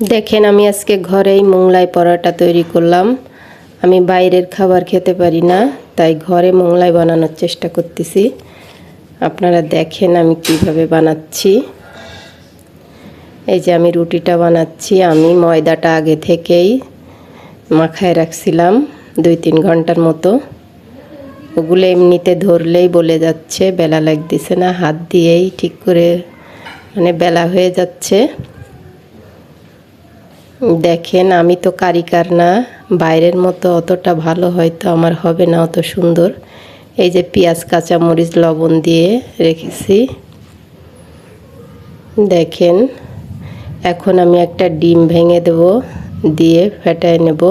দেখেন, আমি আজকে ঘরেই মোংলাই পরোটা তৈরি করলাম। আমি বাইরের খাবার খেতে পারি না, তাই ঘরে মোংলাই বানানোর চেষ্টা করতেছি। আপনারা দেখেন আমি কীভাবে বানাচ্ছি। এই যে আমি রুটিটা বানাচ্ছি, আমি ময়দাটা আগে থেকেই মাখায় রাখছিলাম দুই তিন ঘণ্টার মতো। ওগুলো এমনিতে ধরলেই বলে যাচ্ছে, বেলা লাগতেছে না, হাত দিয়েই ঠিক করে মানে বেলা হয়ে যাচ্ছে। দেখেন, আমি তো কারিকার না। বাইরের মতো অতটা ভালো হয়তো আমার হবে না অত সুন্দর। এই যে পেঁয়াজ, কাঁচামরিচ, লবণ দিয়ে রেখেছি। দেখেন, এখন আমি একটা ডিম ভেঙে দেব, দিয়ে ফেটায় নেব।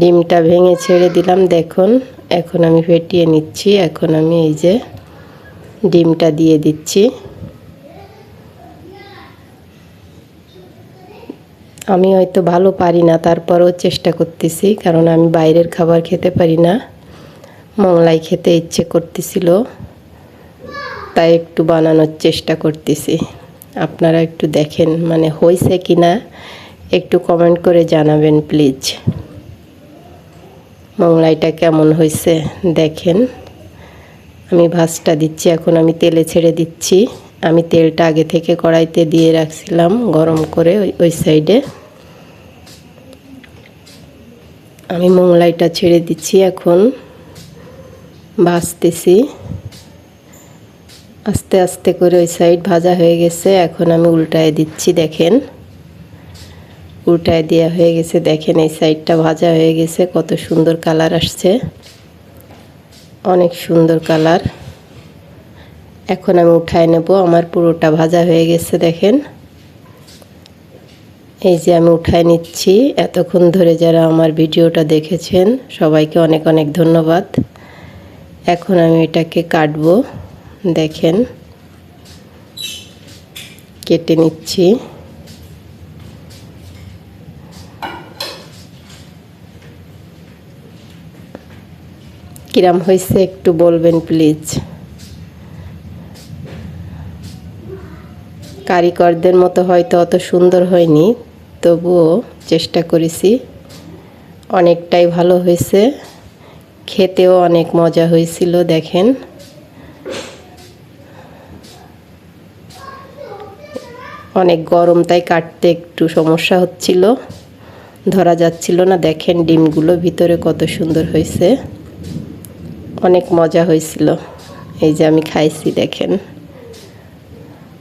ডিমটা ভেঙে ছেড়ে দিলাম, দেখুন, এখন আমি ফেটিয়ে নিচ্ছি। এখন আমি এই যে ডিমটা দিয়ে দিচ্ছি। আমি হয়তো ভালো পারি না, তারপরেও চেষ্টা করতেছি, কারণ আমি বাইরের খাবার খেতে পারি না। মোংলাই খেতে ইচ্ছে করতেছিল, তাই একটু বানানোর চেষ্টা করতেছি। আপনারা একটু দেখেন মানে হয়েছে কি না একটু কমেন্ট করে জানাবেন প্লিজ মোংলাইটা কেমন হয়েছে, দেখেন। আমি ভাজটা দিচ্ছি, এখন আমি তেলে ছেড়ে দিচ্ছি। আমি তেলটা আগে থেকে কড়াইতে দিয়ে রাখছিলাম, গরম করে ওই সাইডে আমি মোংলাইটা ছেড়ে দিচ্ছি এখন। ভাজতেছি। আস্তে আস্তে করে ওই সাইড ভাজা হয়ে গেছে। এখন আমি উল্টায় দিচ্ছি, দেখেন। উল্টায় দেওয়া হয়ে গেছে, দেখেন এই সাইডটা ভাজা হয়ে গেছে, কত সুন্দর কালার আসছে। অনেক সুন্দর কালার এখন আমি উঠায় নেব, আমার পুরোটা ভাজা হয়ে গেছে, দেখেন। এই যে আমি উঠায় নিচ্ছি। এতক্ষণ ধরে যারা আমার ভিডিওটা দেখেছেন, সবাইকে অনেক অনেক ধন্যবাদ। এখন আমি এটাকে কাটবো। দেখেন, কেটে নিচ্ছি। কিরাম হয়েছে একটু বলবেন, প্লিজ? কারিগরদের মতো হয়তো অত সুন্দর হয়নি। তবুও চেষ্টা করেছি। অনেকটাই ভালো হয়েছে। খেতেও অনেক মজা হয়েছিল, দেখেন। অনেক গরম, তাই কাটতে একটু সমস্যা হচ্ছিল। ধরা যাচ্ছিল না, দেখেন ডিমগুলো ভিতরে কত সুন্দর হয়েছে। অনেক মজা হয়েছিল। এই যে আমি খাইছি, দেখেন।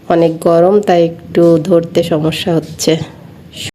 অনেক গরম, তাই একটু ধরতে সমস্যা হচ্ছে।